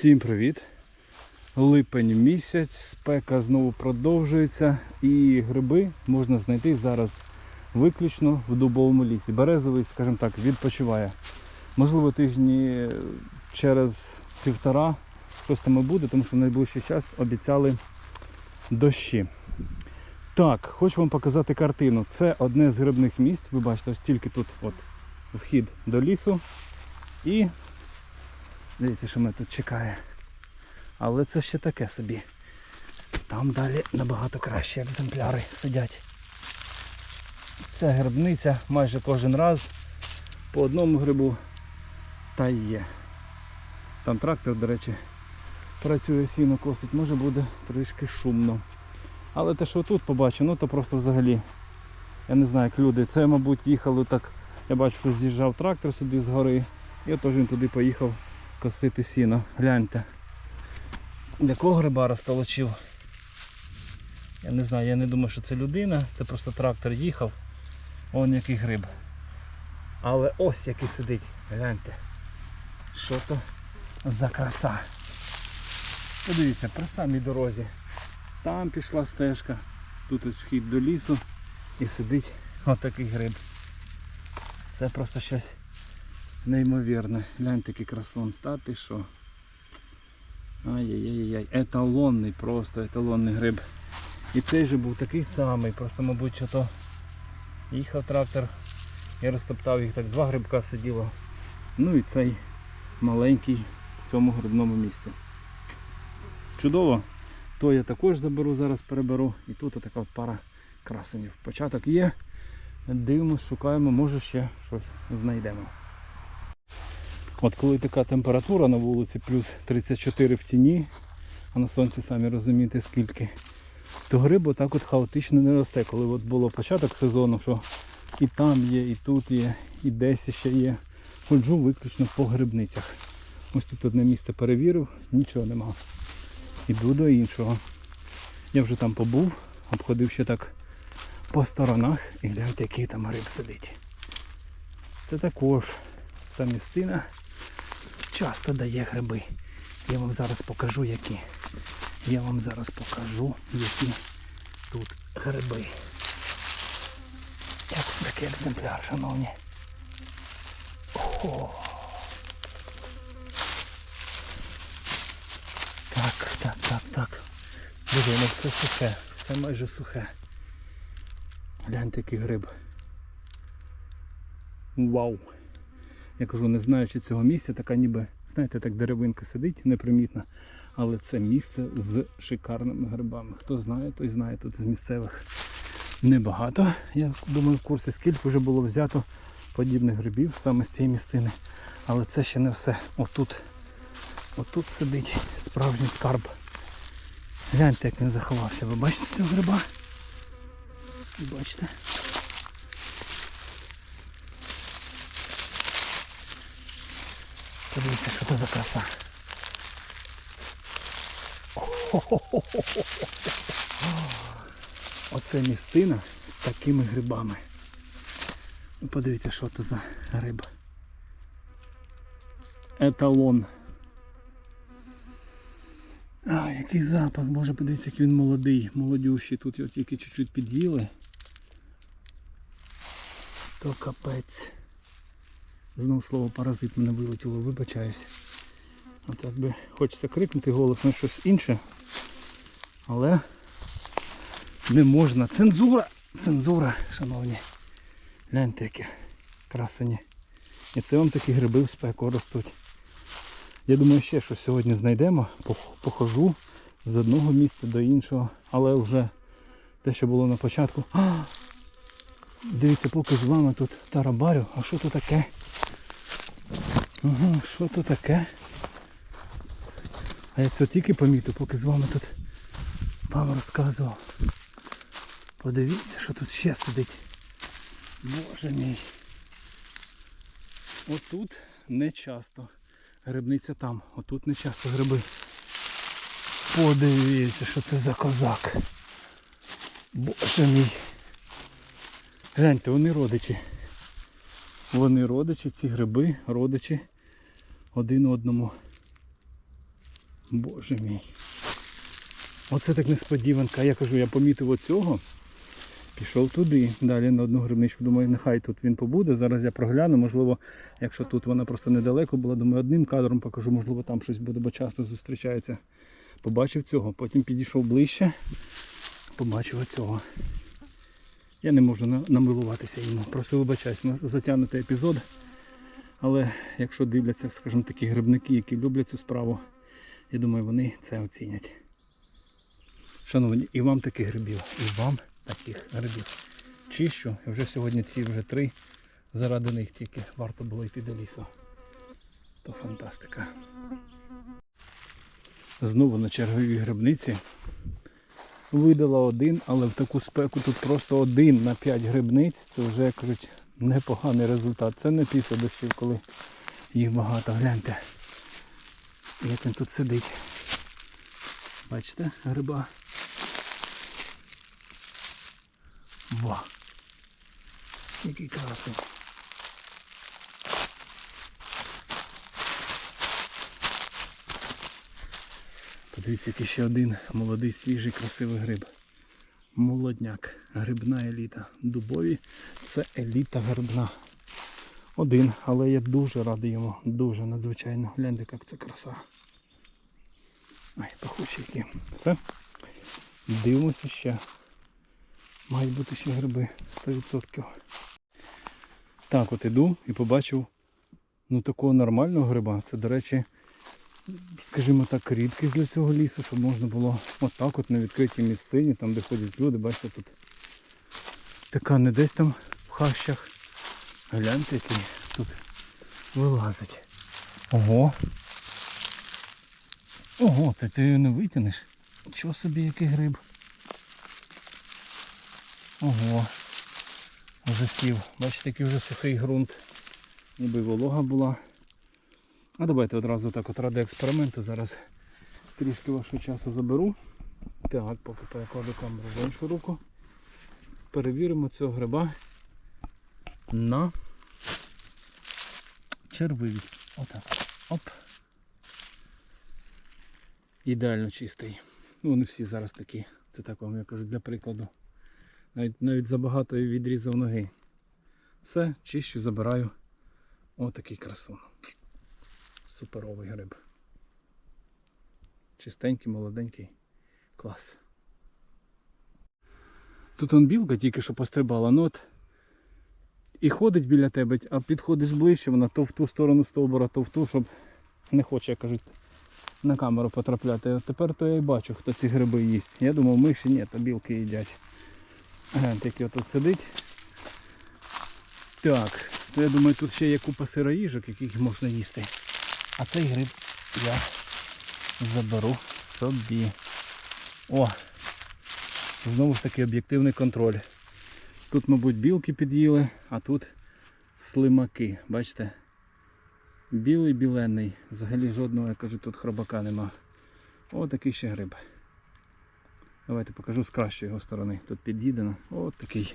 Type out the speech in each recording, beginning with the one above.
Всім привіт! Липень місяць, спека знову продовжується і гриби можна знайти зараз виключно в дубовому лісі. Березовий, скажімо так, відпочиває. Можливо, тижні через півтора щось там і буде, тому що в найближчий час обіцяли дощі. Так, хочу вам показати картину. Це одне з грибних місць. Ви бачите, ось тільки тут от, вхід до лісу. І Дивіться, що мене тут чекає. Але це ще таке собі. Там далі набагато кращі екземпляри сидять. Ця грибниця майже кожен раз по одному грибу та й є. Там трактор, до речі, працює сіно косить, може буде трішки шумно. Але те, що тут побачу, ну то просто взагалі. Я не знаю, як люди. Це, мабуть, їхали так. Я бачу, що з'їжджав трактор сюди з гори. І отож він туди поїхав косити сіно. Гляньте. Для кого гриба розтолочив? Я не знаю, я не думаю, що це людина, це просто трактор їхав. Он який гриб. Але ось який сидить. Гляньте. Що то за краса. Подивіться, при самій дорозі. Там пішла стежка, тут ось вхід до лісу і сидить отакий гриб. Це просто щось неймовірне. Гляньте який красун. Та ти що? Ай-яй-яй-яй. Еталонний просто, еталонний гриб. І цей же був такий самий, просто, мабуть, що то їхав трактор. Я розтоптав їх так, два грибка сиділо. Ну і цей маленький в цьому грибному місці. Чудово. То я також заберу, зараз переберу. І тут така пара красенів. Початок є. Дивимось, шукаємо, може ще щось знайдемо. От коли така температура на вулиці плюс 34 в тіні, а на сонці самі розумієте скільки, то гриб отак от хаотично не росте. Коли от було початок сезону, що і там є, і тут є, і десь ще є. Ходжу виключно по грибницях. Ось тут одне місце перевірив, нічого нема. Іду до іншого. Я вже там побув, обходив ще так по сторонах і гляньте, який там гриб сидить. Це також ця містина часто дає гриби. Я вам зараз покажу які. Я вам зараз покажу, які тут гриби. Як такий екземпляр, шановні. О. Так, так, так, так. Диви, ну все сухе, все майже сухе. Гляньте який гриб. Вау! Я кажу, не знаючи цього місця, така ніби, знаєте, так деревинка сидить непримітна. Але це місце з шикарними грибами. Хто знає, той знає тут з місцевих небагато. Я думаю, в курсі скільки вже було взято подібних грибів саме з цієї містини. Але це ще не все. Отут, отут сидить справжній скарб. Гляньте, як він заховався. Ви бачите цього гриба? Бачите? Подивіться, що це за краса. Оце місцина з такими грибами. Ну, Подивіться, що це за гриб. Еталон. А, який запах, боже, подивіться, який він молодий, молодющий. Тут його тільки чуть-чуть під'їли. То капець. Знов слово паразит мене вилетіло, вибачаюсь. От якби хочеться крикнути голосно щось інше. Але не можна. Цензура! Цензура, шановні. Гляньте яке красені. І це вам такі гриби в спеку ростуть. Я думаю, ще щось сьогодні знайдемо. Похожу з одного місця до іншого. Але вже те, що було на початку. А! Дивіться, поки з вами тут тарабарю. А що тут таке? Ага, що тут таке? А я це тільки помітив, поки з вами тут вам розказував. Подивіться, що тут ще сидить. Боже мій. Отут не часто. Грибниця там. Отут не часто гриби. Подивіться, що це за козак. Боже мій. Гляньте, вони родичі. Вони родичі, ці гриби, родичі один одному. Боже мій. Оце так несподіванка. Я кажу, я помітив оцього. Пішов туди, далі на одну грибничку. Думаю, нехай тут він побуде. Зараз я прогляну. Можливо, якщо тут вона просто недалеко була, думаю, одним кадром покажу, можливо, там щось буде, бо часто зустрічається. Побачив цього, потім підійшов ближче, побачив оцього. Я не можу намилуватися йому. Просто вибачаюсь, ну, затягнутий епізод. Але якщо дивляться, скажімо, такі грибники, які люблять цю справу, я думаю, вони це оцінять. Шановні, і вам таких грибів, і вам таких грибів. Чищу, і вже сьогодні ці вже три. Заради них тільки варто було йти до лісу. То фантастика. Знову на черговій грибниці. Видала один, але в таку спеку тут просто один на 5 грибниць. Це вже, кажуть, непоганий результат. Це не після дощів, коли їх багато. Гляньте. Як він тут сидить. Бачите, гриба. Ва. Який красивий. Подивіться, який ще один молодий, свіжий, красивий гриб. Молодняк. Грибна еліта. Дубові це еліта грибна. Один, але я дуже радий йому. Дуже надзвичайно. Гляньте, як це краса. Ай, пахучі які. Все. Дивимося ще. Мають бути ще гриби 100%. Так, от іду і побачив ну такого нормального гриба. Це, до речі, скажімо так, рідкість для цього лісу, щоб можна було отак от на відкритій місцині, там де ходять люди, бачите, тут така не десь там хащах. Гляньте, який тут вилазить. Ого. Ого, ти, його не витягнеш. Чого собі який гриб? Ого. Засів. Бачите, який вже сухий ґрунт. Ніби волога була. А давайте одразу так от ради експерименту. Зараз трішки вашого часу заберу. Так, поки перекладу камеру в іншу руку. Перевіримо цього гриба на червивість. Отак. Оп. Ідеально чистий. Ну, вони всі зараз такі. Це так вам я кажу для прикладу. Навіть, навіть забагато відрізав ноги. Все, чищу, забираю. Отакий красун. Суперовий гриб. Чистенький, молоденький. Клас. Тут он білка тільки що пострибала, ну от і ходить біля тебе, а підходиш ближче, вона то в ту сторону стовбура, то в ту, щоб не хоче, як кажуть, на камеру потрапляти. А тепер то я і бачу, хто ці гриби їсть. Я думав, миші ні, то білки їдять. Гляньте, який отут сидить. Так, то я думаю, тут ще є купа сироїжок, яких можна їсти. А цей гриб я заберу собі. О! Знову ж таки об'єктивний контроль. Тут, мабуть, білки під'їли, а тут слимаки. Бачите? Білий білений. Взагалі жодного, я кажу, тут хробака нема. О, такий ще гриб. Давайте покажу з кращої його сторони. Тут під'їдено. О, такий.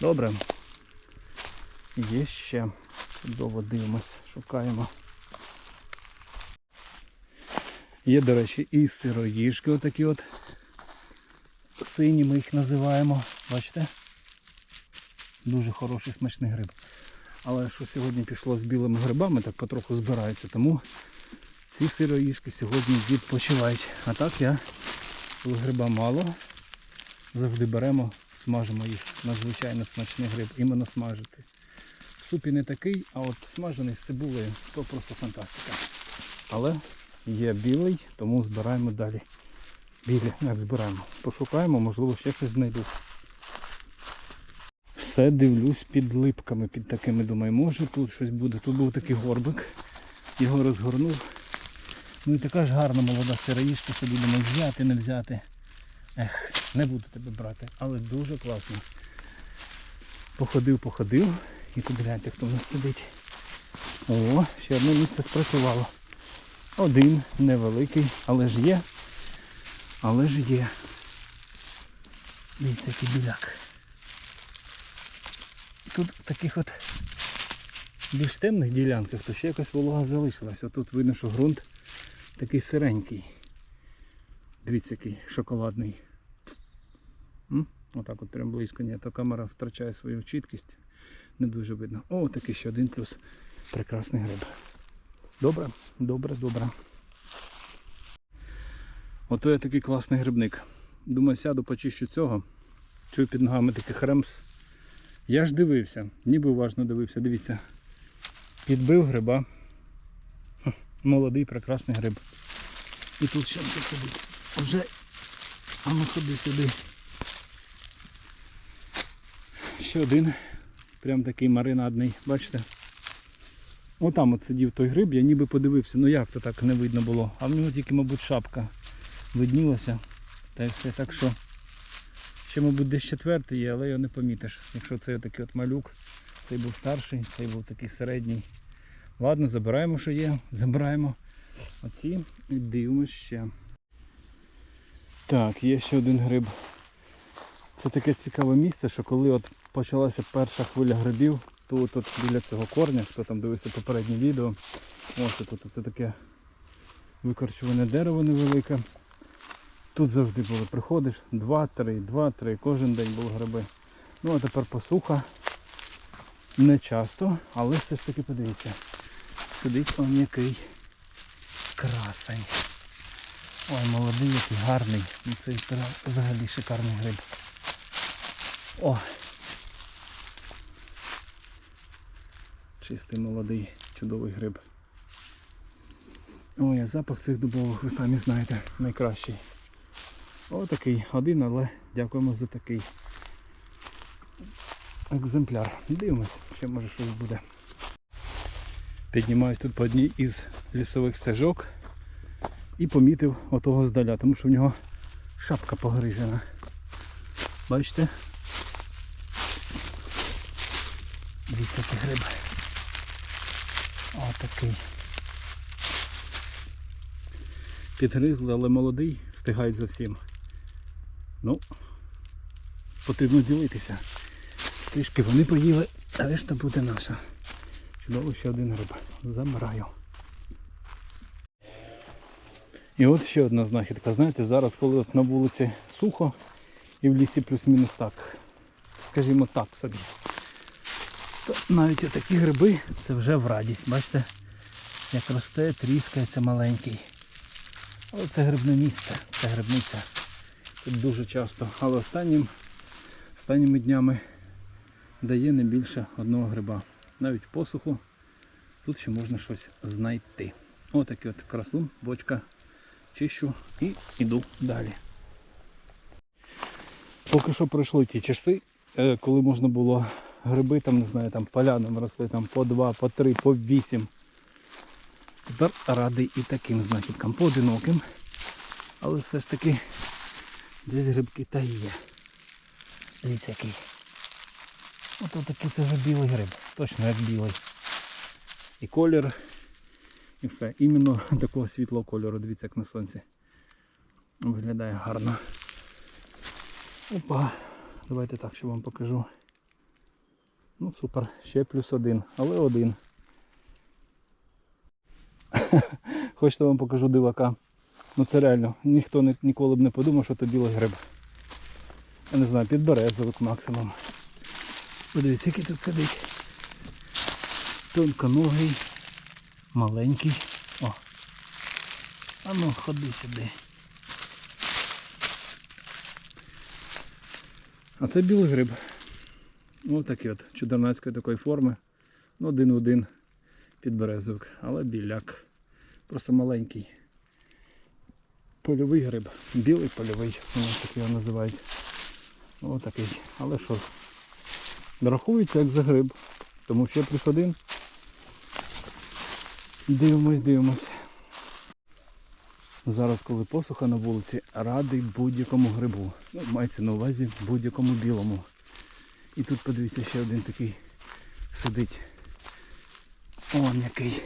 Добре. Є ще. Чудово дивимось, шукаємо. Є, до речі, і сироїжки отакі от. Сині ми їх називаємо. Бачите? Дуже хороший смачний гриб. Але що сьогодні пішло з білими грибами, так потроху збирається, тому ці сироїжки сьогодні відпочивають. А так я, коли гриба мало, завжди беремо, смажимо їх. Надзвичайно смачний гриб, іменно смажити. Супі не такий, а от смажений з цибулею, то просто фантастика. Але є білий, тому збираємо далі. Білі, як збираємо. Пошукаємо, можливо, ще щось знайду. Все дивлюсь під липками, під такими, думаю, може тут щось буде. Тут був такий горбик, його розгорнув. Ну і така ж гарна молода сироїшка собі думаю, взяти, не взяти. Ех, не буду тебе брати, але дуже класно. Походив, походив. І тут гляньте, хто в нас сидить. О, ще одне місце спрацювало. Один невеликий, але ж є. Але ж є. Дивіться, який біляк. Тут в таких от більш темних ділянках, то ще якась волога залишилась. Отут видно, що ґрунт такий сиренький. Дивіться, який шоколадний. М? Отак от прям близько. Ні, то камера втрачає свою чіткість. Не дуже видно. О, такий ще один плюс. Прекрасний гриб. Добре, добре, добре. Ото я такий класний грибник. Думаю, сяду, почищу цього. Чую під ногами такий хремс. Я ж дивився, ніби уважно дивився. Дивіться. Підбив гриба. Молодий, прекрасний гриб. І тут ще сидить. Вже. А ну ходи сюди. Ще один. Прям такий маринадний. Бачите? Отам от сидів той гриб, я ніби подивився. Ну як то так не видно було. А в нього тільки, мабуть, шапка виднілася. Та й все. Так що. Ще, мабуть, десь четвертий є, але його не помітиш. Якщо це такий от малюк, цей був старший, цей був такий середній. Ладно, забираємо, що є, забираємо оці і дивимося ще. Так, є ще один гриб. Це таке цікаве місце, що коли от почалася перша хвиля грибів, тут біля цього корня, хто там дивився попереднє відео, ось тут це таке викорчуване дерево невелике. Тут завжди були, приходиш, 2-3, 2-3, кожен день були гриби. Ну а тепер посуха. Не часто, але все ж таки подивіться. Сидить он який красень. Ой, молодий, який гарний. Ну, Це взагалі шикарний гриб. О! Чистий молодий, чудовий гриб. Ой, а запах цих дубових, ви самі знаєте, найкращий. Отакий один, але дякуємо за такий екземпляр. Дивимось, ще може щось буде. Піднімаюсь тут по одній із лісових стежок і помітив отого здаля, тому що в нього шапка погрижена. Бачите? Дивіться, який гриб. Отакий. Підгризли, але молодий, встигають за всім. Ну, потрібно ділитися. Трішки вони поїли, а решта буде наша. Чудово ще один гриб. Забираю. І от ще одна знахідка. Знаєте, зараз, коли от на вулиці сухо і в лісі плюс-мінус так, скажімо так собі, то навіть отакі гриби це вже в радість. Бачите, як росте, тріскається маленький. Але це грибне місце, це грибниця. Дуже часто. Але останнім, останніми днями дає не більше одного гриба. Навіть посуху тут ще можна щось знайти. Отакий от красун, бочка. Чищу і йду далі. Поки що пройшли ті часи, е, коли можна було гриби, там, не знаю, там полянами росли там по два, по три, по вісім. Тепер радий і таким знахідкам, поодиноким. Але все ж таки десь грибки та є. Дивіться який. Ото такий це вже білий гриб. Точно як білий. І колір. І все. Іменно такого світлого кольору. Дивіться як на сонці. Виглядає гарно. Опа. Давайте так, що вам покажу. Ну супер, ще плюс один, але один. Хочете вам покажу дивака. Ну це реально, ніхто не, ніколи б не подумав, що це білий гриб. Я не знаю, підберезовик максимум. Подивіться, який тут сидить. Тонконогий, маленький. О. А ну, ходи сюди. А це білий гриб. Ось такий от чудернацької такої форми. Ну, один в один підберезовик, але біляк. Просто маленький. Польовий гриб. Білий польовий, так його називають. Ось такий. Але що? Рахується як за гриб. Тому ще плюс один. Дивимось, дивимось. Зараз, коли посуха на вулиці, радий будь-якому грибу. Ну, мається на увазі будь-якому білому. І тут подивіться ще один такий сидить. Он який.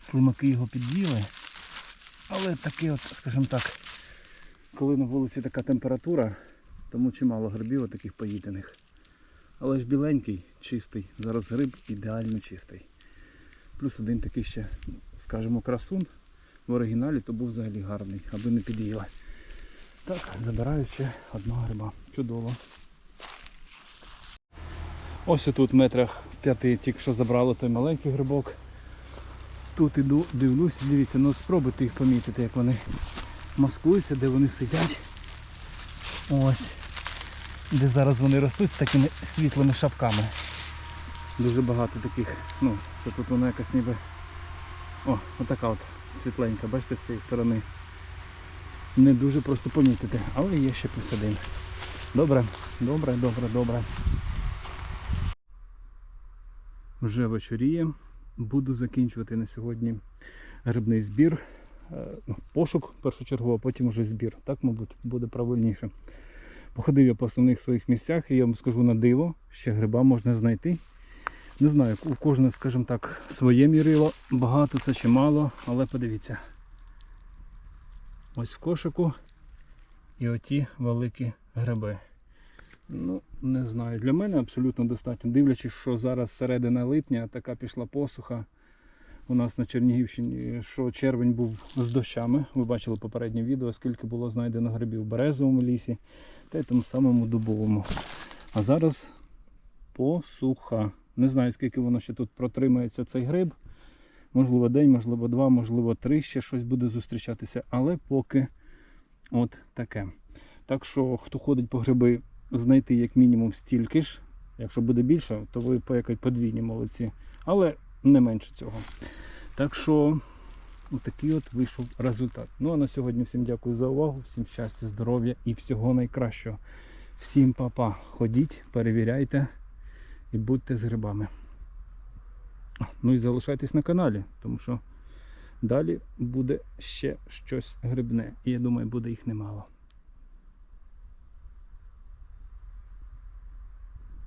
Слимаки його під'їли. Але таке от, скажімо так, коли на вулиці така температура, тому чимало грибів таких поїдених. Але ж біленький, чистий. Зараз гриб ідеально чистий. Плюс один такий ще, скажімо, красун. в оригіналі, то був взагалі гарний, аби не під'їли. Так, забираю ще одного гриба. Чудово. Ось тут в метрах п'яти тільки що забрали той маленький грибок. Тут іду, дивлюсь, дивіться, ну спробуйте їх помітити, як вони маскуються, де вони сидять. Ось. Де зараз вони ростуть з такими світлими шапками. Дуже багато таких. Ну, це тут вона якась ніби. О, отака от світленька, бачите, з цієї сторони. Не дуже просто помітити, але є ще плюс один. Добре, добре, добре, добре. Вже вечоріє. Буду закінчувати на сьогодні грибний збір. Е, ну, Пошук першочергово, а потім вже збір. Так, мабуть, буде правильніше. Походив я по основних своїх місцях і я вам скажу на диво, ще гриба можна знайти. Не знаю, у кожного, скажімо так, своє мірило. Багато це чи мало, але подивіться. Ось в кошику і оті великі гриби. Ну, не знаю. Для мене абсолютно достатньо. Дивлячись, що зараз середина липня, така пішла посуха. У нас на Чернігівщині, що червень був з дощами. Ви бачили попереднє відео, скільки було знайдено грибів в березовому лісі та й тому самому дубовому. А зараз посуха. Не знаю, скільки воно ще тут протримається цей гриб. Можливо, день, можливо, два, можливо, три ще щось буде зустрічатися, але поки от таке. Так що, хто ходить по гриби, знайти як мінімум стільки ж. Якщо буде більше, то ви по подвійні молодці. Але не менше цього. Так що, такий от вийшов результат. Ну а на сьогодні всім дякую за увагу, всім щастя, здоров'я і всього найкращого. Всім папа, ходіть, перевіряйте і будьте з грибами. Ну і залишайтесь на каналі, тому що далі буде ще щось грибне. І я думаю, буде їх немало.